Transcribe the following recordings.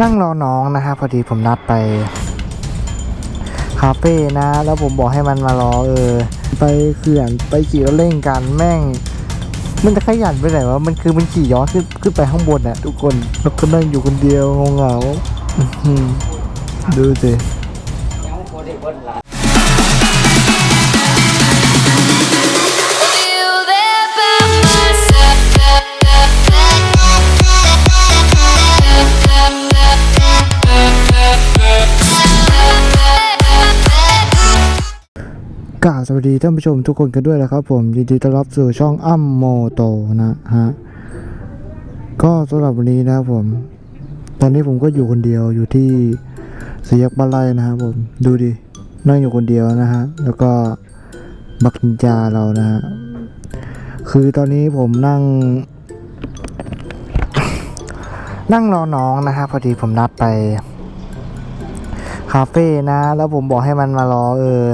นั่งรอน้องนะฮะพอดีผมนัดไปคาเฟ่นะ แล้วผมบอกให้มันมารอเออ ไปเขื่อนไปขี่รถเล่นกันแม่ง มันจะขยันไปไหนวะมันคือมันขี่ย้อนขึ้นขึ้นไปข้างบนน่ะทุกคนแล้วก็นั่งอยู่คนเดียวเหงาดูสิ กราสวัสดีท่านผู้ชมทุกคนกันด้วยนะครับผมยินดีต้อนรับสู่ช่องอ้ำโมโตนะฮะก็สำหรับวันนี้นะครับผม ตอนนี้ผมก็อยู่คนเดียวอยู่ที่สียกบ้านไร่นะครับผมดูดินั่งอยู่คนเดียวนะฮะแล้วก็บักนินจาเรานะฮะคือตอนนี้ผมนั่ง นั่งรอน้องนะฮะพอดีผมนัดไปคาเฟ่นะ แล้วผมบอกให้มันมารอเออ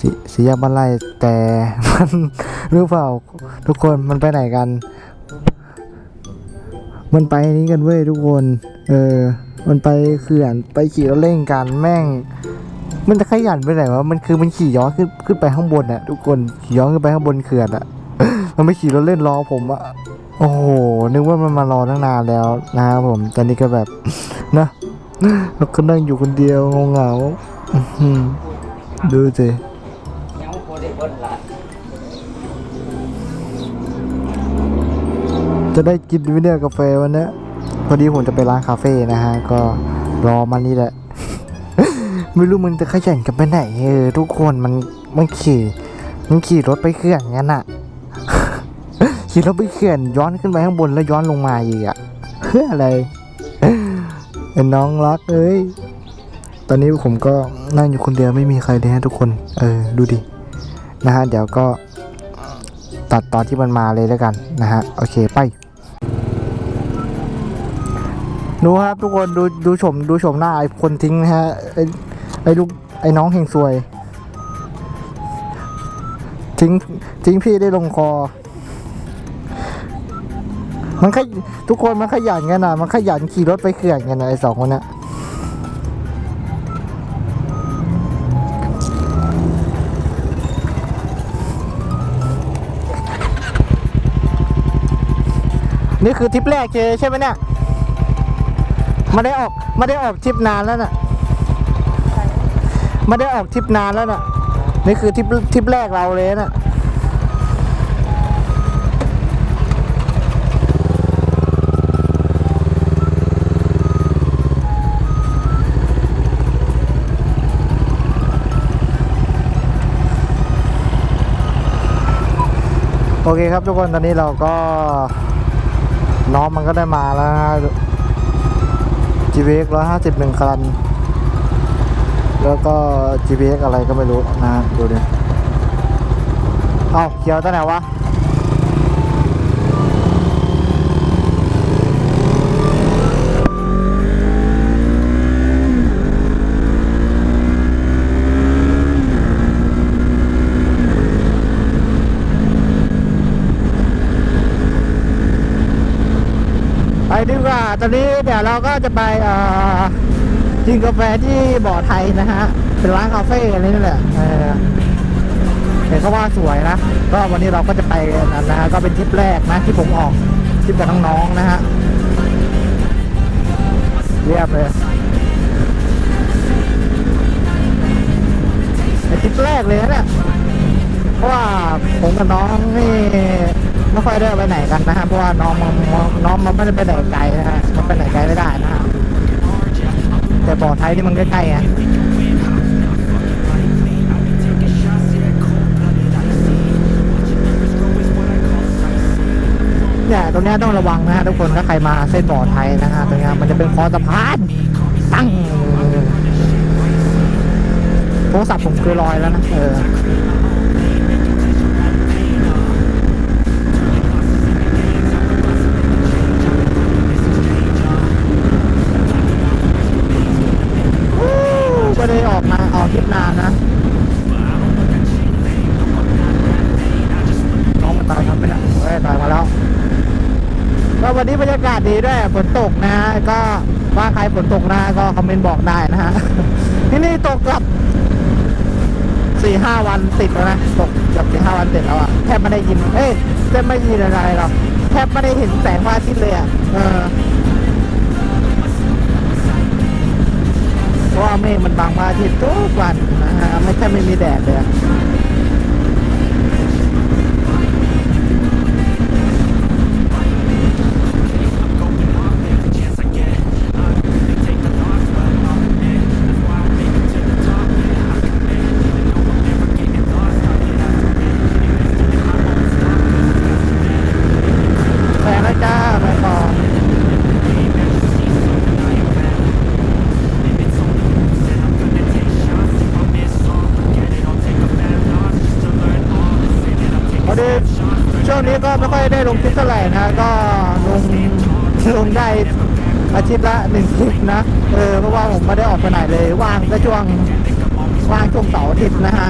สีสีแยกบ้านไร่แต่มันรู้เปล่าทุกคนมันไปไหนกัน มันไปนี้กันเว้ยทุกคน เออ มันไปเขื่อนไปขี่รถเล่นกันแม่ง มันจะขยันไปไหนวะมันคือมันขี่ย้อนขึ้นขึ้นไปข้างบนอะทุกคนขี่ย้อนขึ้นไปข้างบนเขื่อนอะมันไม่ขี่รถเล่นรอผมอะโอ้โหนึกว่ามันมารอตั้งนานแล้วนะครับผมตอนนี้ก็แบบนะแล้วก็นั่งอยู่คนเดียวเหงาๆอื้อหือดูสิ จะได้กินไหมเนี่ยกาแฟวันนี้พอดีผมจะไปร้านคาเฟ่นะฮะ ก็รอมันนี่แหละ ไม่รู้มึงจะขยันกันไปไหนเออทุกคนมันมันขี่มันขี่รถไปเขื่อนงั้นอะขี่รถไปเขื่อนย้อนขึ้นไปข้างบนแล้วย้อนลงมาอีกอะเพื่ออะไรไอ้น้องรักเอ้ยตอนนี้ผมก็นั่งอยู่คนเดียวไม่มีใครเลยฮะทุกคน เออดูดินะฮะเดี๋ยวก็ตัดตอนที่มันมาเลยแล้วกันนะฮะโอเคไป ดูครับทุกคนดูดูชมดูชมหน้าไอ้คนทิ้งนะฮะไอ้ไอ้ลูกไอ้น้องเฮงซวย ทิ้งทิ้งพี่ได้ลงคอ มันขยทุกคนมันขยันกันนะมันขยันขี่รถไปเขื่อนกันนะไอ้สองคนนี้ยนี่คือทริปแรกเจใช่ไหมเนี่ย ไมาได้ออกไมาได้ออกทริปนานแล้วน่ะไมาได้ออกทริปนานแล้วน่ะ นี่คือทริปทริปแรกเราเลยน่ะโอเคครับทุกคนตอนนี้เราก็น้องมันก็ได้มาแล้ว GPX ร้อยห้าสิบหนึ่งคัน แล้วก็ GPX อะไรก็ไม่รู้นะดูดิ เอ้าเขียวตั้งไหนวะ ดีกว่า ตอนนี้เดี๋ยวเราก็จะไปกินกาแฟที่บ่อไทยนะฮะ เป็นร้านคาเฟ่อะไรนี่แหละเห็นเขาว่าสวยนะ ก็วันนี้เราก็จะไปนั่นนะฮะ ก็เป็นทริปแรกนะที่ผมออกทริปกับน้องๆนะฮะ เรียบเลยเป็นทริปแรกเลยนะเพราะว่าผมกับน้องนี่ ไม่ค่อยได้ไปไหนกันนะฮะเพราะว่าน้องมันน้องมันไม่ได้ไปไหนไกลนะฮะมันไปไหนไกลไม่ได้นะฮะแต่บ่อไทยนี่มันใกล้ๆอะเนี่ยตรงเนี้ยต้องระวังนะฮะทุกคนถ้าใครมาเส้นบ่อไทยนะฮะตรงเนี้ยมันจะเป็นคอสะพานตั้งโทรศัพท์ผมคือลอยแล้วนะเออ ออกมาออกทริปนานนะน้องมันตายครับไปแล้วเฮ้ยตายมาแล้วก็วันนี้บรรยากาศดีด้วยฝนตกนะฮะก็ว่าใครฝนตกนะก็คอมเมนต์บอกได้นะฮะที่นี่ตกกับสี่ห้าวันติดแล้วนะตกกับสี่ห้าวันติดแล้วอะแทบไม่ได้ยินเอ้ยแทบไม่ได้ยินอะไรหรอกแทบไม่ได้เห็นแสงพระอาทิตย์เลยอะเออ เพราะว่าเมฆมันบังพระอาทิตย์ทุกวันนะฮะไม่ใช่ไม่มีแดดเลย ไม่ค่อยได้ลงคลิปเท่าไหร่นะ ก็ลงลงได้อาทิตย์ละหนึ่งคลิปนะ เออเพราะว่าผมไม่ได้ออกไปไหนเลย ว่างก็ช่วงว่างช่วงเสาร์อาทิตย์นะฮะ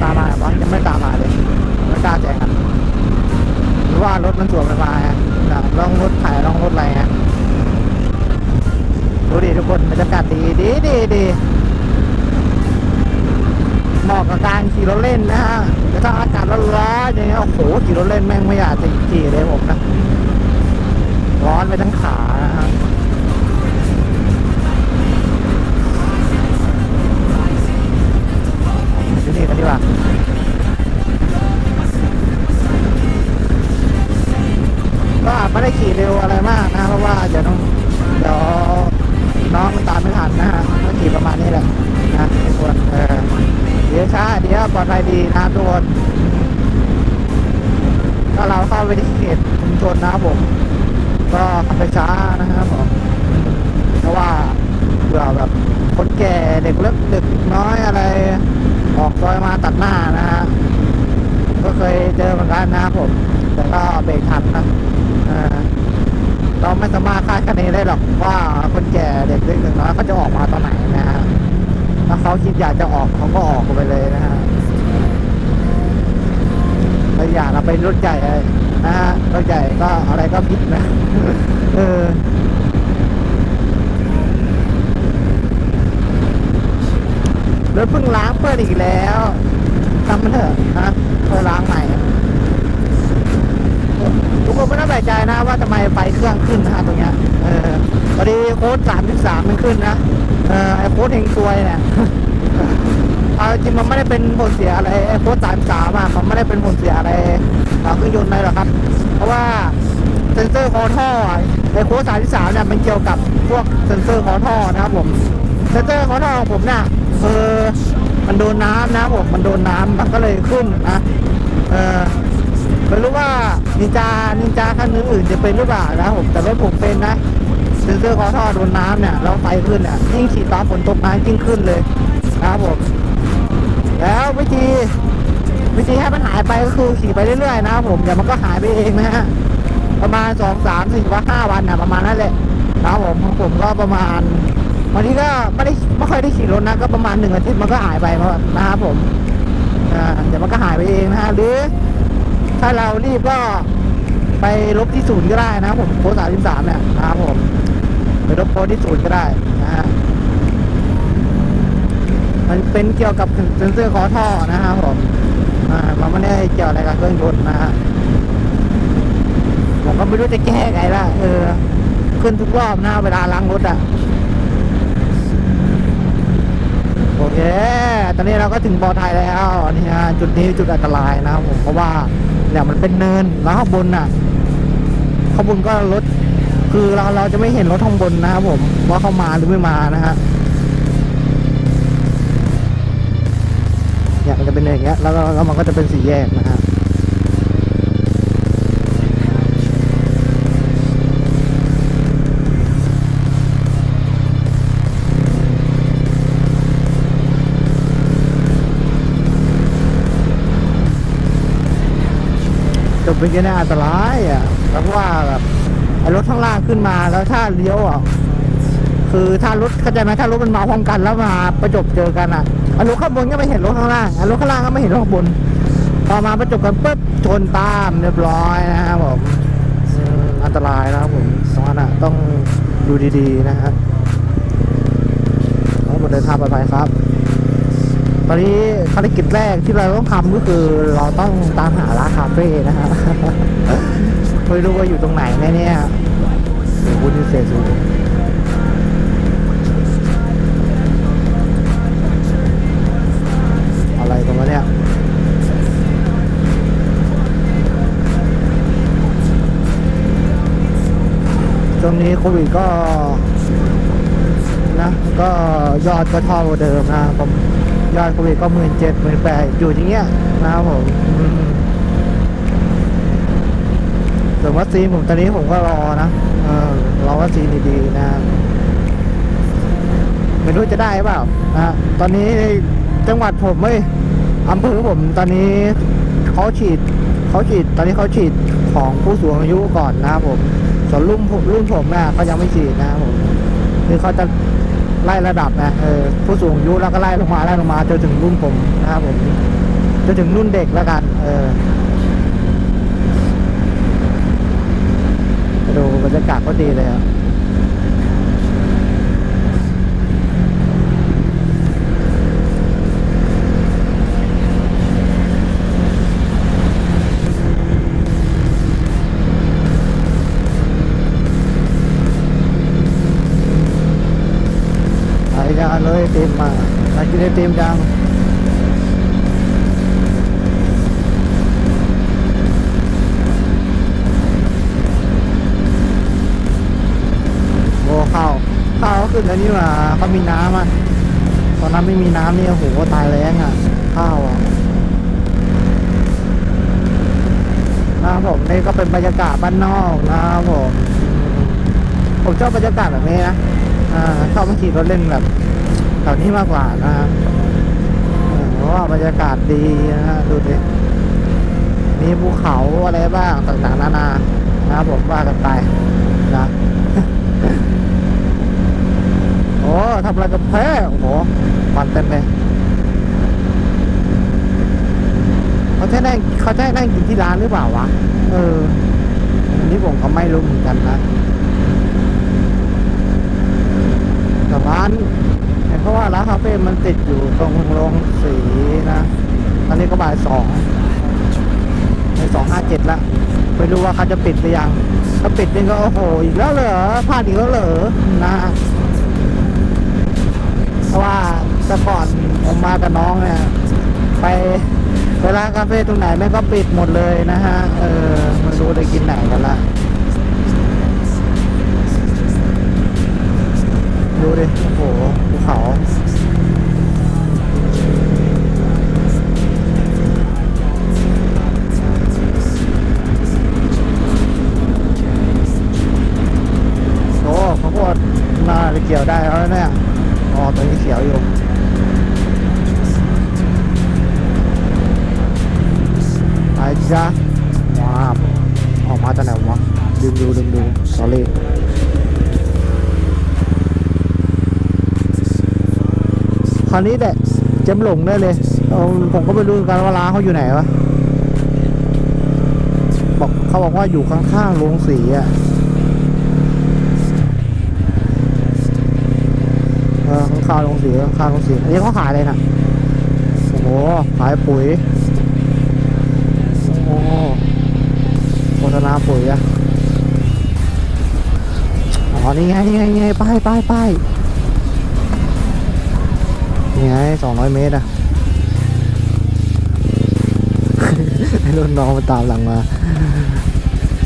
ตามมาเหรอวะยังไม่ตามมาเลยไม่กล้าแจ้งกันหรือว่ารถมันสวนกันมาฮะลองรถถ่ายลองรถอะไรฮะดูดิทุกคนบรรยากาศดีดีดีดีเหมาะกับการขี่รถเล่นนะฮะ ถ้าอากาศร้อนๆอย่างเงี้ยโอ้โหขี่รถเล่นแม่งไม่อยากจะขี่เลยผมนะร้อนไปทั้งขานะฮะดูนี่กันดีกว่าก็ไม่ได้ขี่เร็วอะไรมากนะ เพราะว่าเดี๋ยวน้องเดี๋ยวน้องมันตามไม่ทันนะฮะก็ขี่ประมาณนี้แหละนะทุกคนเออ เดี๋ยวช้าเดี๋ยวปลอดภัยดีนะทุกคนถ้าเราเข้าไปที่เขตชุมชนนะครับผม ก็ขับไปช้านะครับผมเพราะว่าเผื่อแบบคนแก่เด็กเล็กเด็กน้อยอะไร ออกซอยมาตัดหน้านะฮะก็เคยเจอเหมือนกันนะครับผม แต่ก็เบรกทันนะเราไม่สามารถคาดคะเนได้หรอกว่าคนแก่เด็กเล็กเด็กน้อยเขาจะออกมาตอนไหนนะฮะ ถ้าเขาคิดอยากจะออกเขาก็ออกไปเลยนะฮะแล้วอย่าเราไปรถใหญ่เลยนะฮะรถใหญ่ก็อะไรก็ผิดนะ เออรถเพิ่งล้างเปิดอีกแล้วทำมันเถอะนะเพื่อล้างใหม่ทุกคนไม่ต้องแปลกใจนะว่าทำไมไฟเครื่องขึ้นนะฮะตรงเนี้ย เออ อดีโค้ดสามสิบสามมันขึ้นนะเออไอโค้ดเฮงซวยเนี่ยเอาจริงมันไม่ได้เป็นผลเสียอะไรไอโค้ดสามสามอะมันไม่ได้เป็นผลเสียอะไรต่อเครื่องยนต์อะไรหรอกครับ เพราะว่าเซนเซอร์คอท่อไอโค้ดสามสามเนี่ยมันเกี่ยวกับพวกเซนเซอร์คอท่อนะครับผมเซนเซอร์คอท่อของผมเนี่ยเออมันโดนน้ำนะผมมันโดนน้ำมันก็เลยขึ้นนะเออไม่รู้ว่านินจานินจาคันอื่นๆจะเป็นหรือเปล่านะผมแต่รถผมเป็นนะ เซนเซอร์คอท่อโดนน้ำเนี่ยแล้วไฟขึ้นเนี่ยยิ่งขี่ตอนฝนตกน้ำยิ่งขึ้นเลยนะครับผมแล้ววิธีวิธีให้มันหายไปก็คือขี่ไปเรื่อยๆนะครับผมเดี๋ยวมันก็หายไปเองนะฮะประมาณสองสามสี่ว่าห้าวันนะประมาณนั้นแหละนะครับผมของผมก็ประมาณวันนี้ก็ไม่ได้ไม่ค่อยได้ขี่รถนะก็ประมาณหนึ่งอาทิตย์มันก็หายไปนะครับผมเดี๋ยวมันก็หายไปเองนะฮะหรือ ถ้าเรารีบก็ไปลบที่ศูนย์ก็ได้นะผมโค้ดสามสิบสามเนี่ยนะครับผม ไปลบโค้ดที่ศูนย์ก็ได้นะฮะมันเป็นเกี่ยวกับเซนเซอร์คอท่อนะครับผมอ่ามันไม่ได้เกี่ยวอะไรกับเครื่องยนต์นะฮะผมก็ไม่รู้จะแก้ไงละเออ ขึ้นทุกรอบนะเวลาล้างรถอะโอเค ตอนนี้เราก็ถึงบอไทยแล้วนี่ฮะจุดนี้จุดอันตรายนะครับผมเพราะว่าเนี่ยมันเป็นเนินแล้วข้างบนน่ะข้างบนก็รถ คือเราเราจะไม่เห็นรถข้างบนนะครับผมว่าเขามาหรือไม่มานะฮะเนี่ยมันจะเป็นอย่างเงี้ยแล้วแล้วมันก็จะเป็นสี่แยกนะฮะจะเป็นยังไงอันตรายอะแล้วว่าแบบ รถข้างล่างขึ้นมาแล้วถ้าเลี้ยวอะคือถ้ารถเข้าใจไหมถ้ารถมันมาพร้อมกันแล้วมาประจบเจอกันอะอรถข้างบนก็ไม่เห็นรถข้างล่างอรถข้างล่างก็ไม่เห็นรถข้างบนพอมาประจบกันปุ๊บชนตามเรียบร้อยนะครับผมอันตรายนะครับผมเอรงนั้นอะต้องดูดีๆนะฮะแล้วเดินทางปลอดภัยครับ ตอนนี้ภารกิจแรกที่เราต้องทำก็คือเราต้องตามหาร้านคาเฟ่นะฮะ ไม่รู้ว่าอยู่ตรงไหนแน่เนี่ยโอ้โหดีเซลสูอะไรกันวะเนี่ยช่วงนี้โควิดก็นะก็ยอดก็เท่าเดิมนะผมยอดโควิดก็หมื่นเจ็ดหมื่นแปดอยู่อย่างเงี้ยนะครับผม ส่วนวัคซีนผมตอนนี้ผมก็รอนะเออรอวัคซีนดีๆนะไม่รู้จะได้เปล่านะตอนนี้จังหวัดผมเว้ยอำเภอผมตอนนี้เขาฉีดเขาฉีด ตอนนี้เขาฉีดของผู้สูงอายุก่อนนะครับผมส่วนรุ่นรุ่นผมนี่ยเขายังไม่ฉีดนะครับผมคือเขาจะไล่ระดับนะเออผู้สูงอายุแล้วก็ไล่ลงมาไล่ลงมาจนถึงรุ่นผมนะครับผมจนถึงรุ่นเด็กแล้วกัน เออ ดูบรรยากาศก็ดีเลยอะไปจะเลยเต็มมาไปกินไอติมจัง ขึ้นแล้วนี่ว่าเขามีน้ำอะ ตอนนั้นไม่มีน้ำนี่โอ้โหตายแรงอะ ข้าวอะนะครับผมนี่ก็เป็นบรรยากาศบ้านนอกนะครับผมผมชอบบรรยากาศแบบนี้นะอ่าชอบมาขี่รถเล่นแบบแถวนี้มากกว่านะเออเพราะว่าบรรยากาศดีนะฮะดูดิมีภูเขาอะไรบ้างต่างๆนานานะครับผมว่ากันไปนะ โอ้ทำอะไรกับแพ้โอ้โหมันเต็มเลยเขาจะนั่งเขาจะให้นั่งกินที่ร้านหรือเปล่าวะ เอออันนี้ผมก็ไม่รู้เหมือนกันนะแต่ร้านเห็นเพราะว่าร้านคาเฟ่มันติดอยู่ตรงโรงสีนะ ตอนนี้ก็บ่ายสองในสองห้าเจ็ดละไม่รู้ว่าเขาจะปิดหรือยัง ถ้าปิดนี่ก็โอ้โหอีกแล้วเหรอพลาดอีกแล้วเหรอนะ เพราะว่าแต่ก่อนผมมากับ น้องเนี่ยไปไปร้านคาเฟ่ตรงไหนแม่งก็ปิดหมดเลยนะฮะ เออไม่รู้ได้กินไหนกันละดูดิ โอ้โหภูเขาาออกมาจากไหนวะลืมดูลืมดู sorry คราวนี้แหละเจมหลงได้เลยผมก็ไม่รู้เหมือนกันว่าร้านเขาอยู่ไหนวะบอกเขาบอกว่าอยู่ข้างๆโรงสีอะข้างๆโรงสีข้างๆโรงสีอันนี้เขาขายอะไรนะโอ้โหขายปุ๋ย โอ้โหโฆ ษณาปุ๋ยอะอ๋อ นี่ไง นี่ไงนี่ไงป้ายป้ายป้ายนี่ไงสองร้อยเมตรอะให้รุ่นน้องมาตามหลังมา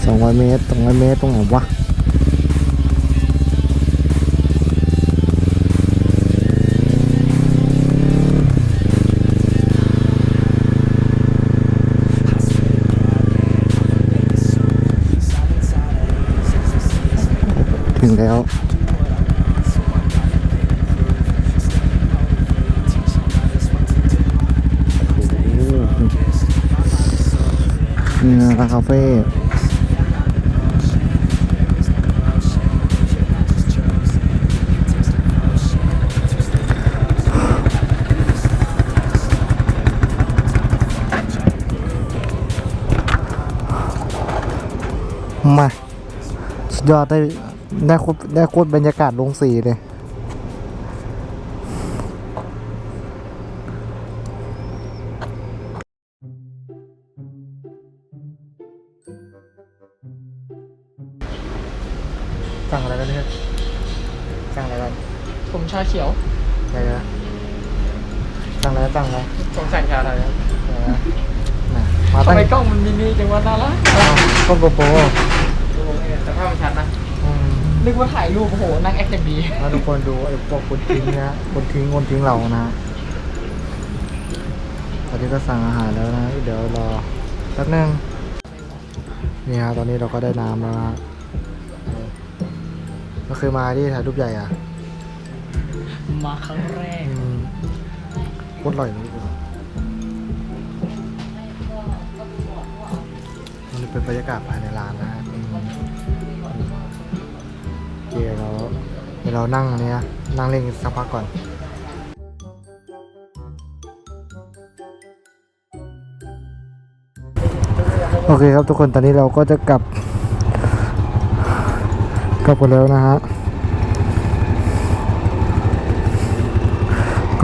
สองร้อยเมตรสองร้อยเมตรตรงไหนวะาคาเฟ่มาสยอดได้ได้โคตรได้โคตรบรรยากาศลงสีเลย สั่งอะไรสั่งอะไรสงสัยชาไทยครับเออน่ะมาทำตั้งไมกล้องมันมินิจังวะน่ารักอ้าวกล้องโกโปรแต่ภาพมันชัดนะอืมนึกว่าถ่ายรูปโอ้โหนั่งแอคอย่างดีแล้วทุกคนดูไอ้พวกคนทิ้งนะคนทิ้งคนทิ้งเรานะตอนนี้ก็สั่งอาหารแล้วนะ เดี๋ยวรอแป๊บนึงนี่ฮะตอนนี้เราก็ได้น้ำแล้วนะก็คือมาที่ถ่ายรูปใหญ่อะมาครั้งแรกอืมโค ตรอร่อยเลยมันเป็นบรรยากาศภายในร้านนะเคเราเดี๋ยวเรานั่งเนี้ยนั่งเล่นสักพักก่อนโอเคครับทุกคนตอนนี้เราก็จะกลับกลับกันแล้วนะฮะ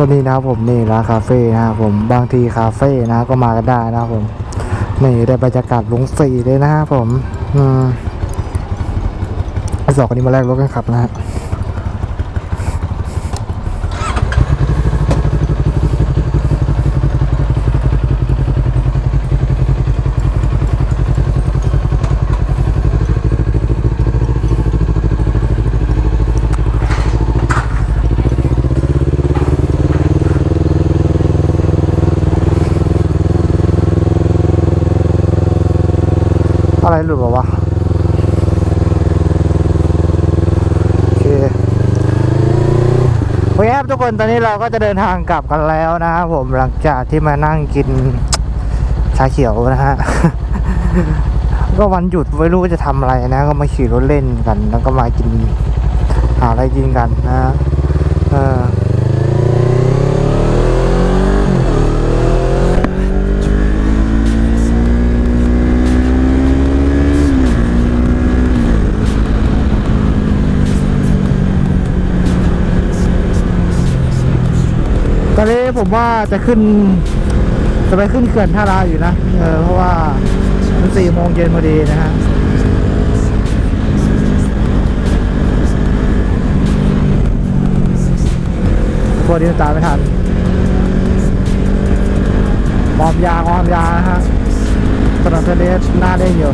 ก็นี่นะครับผมนี่ร้านคาเฟ่นะครับผมบางทีคาเฟ่นะก็มากันได้นะครับผมนี่ได้บรรยากาศลงสีเลยนะครับผมอืมสองคนนี้มาแลกรถกันขับนะฮะ หลุดบอกวะโอเคโอเคครับทุกคนตอนนี้เราก็จะเดินทางกลับกันแล้วนะครับผมหลังจากที่มานั่งกินชาเขียวนะฮะก็วันหยุดไม่รู้จะทำอะไรนะ ก็มาขี่รถเล่นกัน แล้วก็มากินหาอะไรกินกันนะฮะเออ ผมว่าจะขึ้น จะไปขึ้นเขื่อนท่าราอยู่นะเออเพราะว่ามันสี่โมงเย็นพอดีนะฮะพอดีตาไม่ทันมอมยางมอมยานะฮะถนนทเลหน้าเล่นอยู่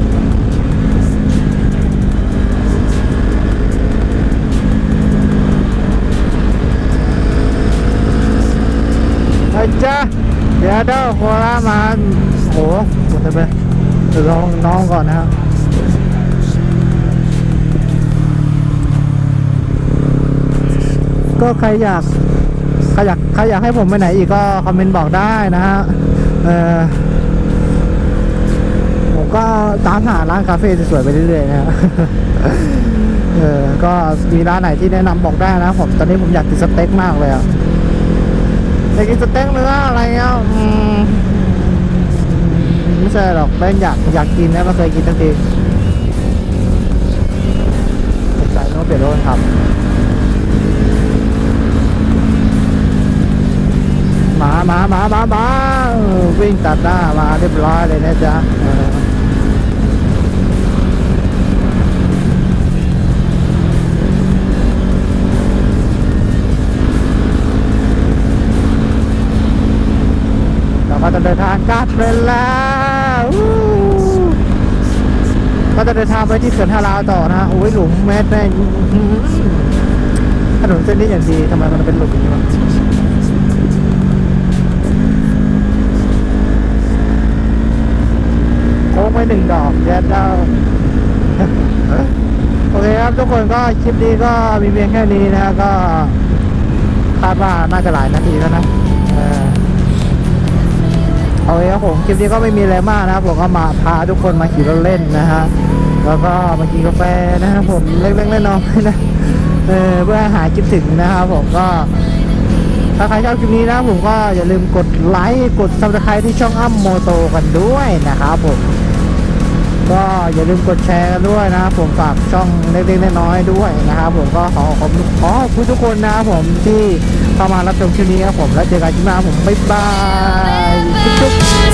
ดี๋ยวเด้อโคราชมาโหหมดเลยเดี๋ยวลองน้องก่อนนะครับก็ใครอยากใครอยากใครอยากให้ผมไปไหนอีกก็คอมเมนต์บอกได้นะฮะเออผมก็ตามหาร้านคาเฟ่สวยๆไปเรื่อยๆนะฮะเออก็มีร้านไหนที่แนะนำบอกได้นะผมตอนนี้ผมอยากกินสเต็กมากเลยอะ อยากกินสเต็กเนื้ออะไรเงี้ยอืมไม่ใช่หรอกแม่งอยากอยากกินนะไม่เคยกินทั้งทีสงสัยต้องเปลี่ยนรถครับ มามามามามาวิ่งตัดหน้ามาเรียบร้อยเลยนะจ๊ะ เราก็จะเดินทางกลับไปแล้วก็จะเดินทางไปที่เขื่อนท่าลาวต่อนะฮะโอ้ยหลุมแมสแม่งถนนเส้นนี้อย่างดีทำไมมันเป็นหลุมอย่างนี้วะโค้งไปหนึ่งดอกแย่เจ้าโอเคครับทุกคนก็คลิปนี้ก็มีเพียงแค่นี้นะก็คาดว่าน่าจะหลายนาทีแล้วนะ โอเคครับผมคลิปนี้ก็ไม่มีอะไรมากนะครับผมก็มาพาทุกคนมาขี่รถเล่นนะฮะแล้วก็มากินกาแฟนะครับผมเล็กๆน้อยๆนะเออเพื่อหายคิดถึงนะครับผมก็ถ้าใครชอบคลิปนี้นะผมก็อย่าลืมกดไลค์กดซับสไครต์ที่ช่องอ้ำโมโตกันด้วยนะครับผมก็อย่าลืมกดแชร์กันด้วยนะครับผมฝากช่องเล็กๆน้อยๆด้วยนะครับผมก็ขอขอบคุณขอขอบคุณทุกคนนะครับผมที่เข้ามารับชมคลิปนี้ครับผมแล้วเจอกันคลิปหน้าผมบ๊ายบาย Thank you.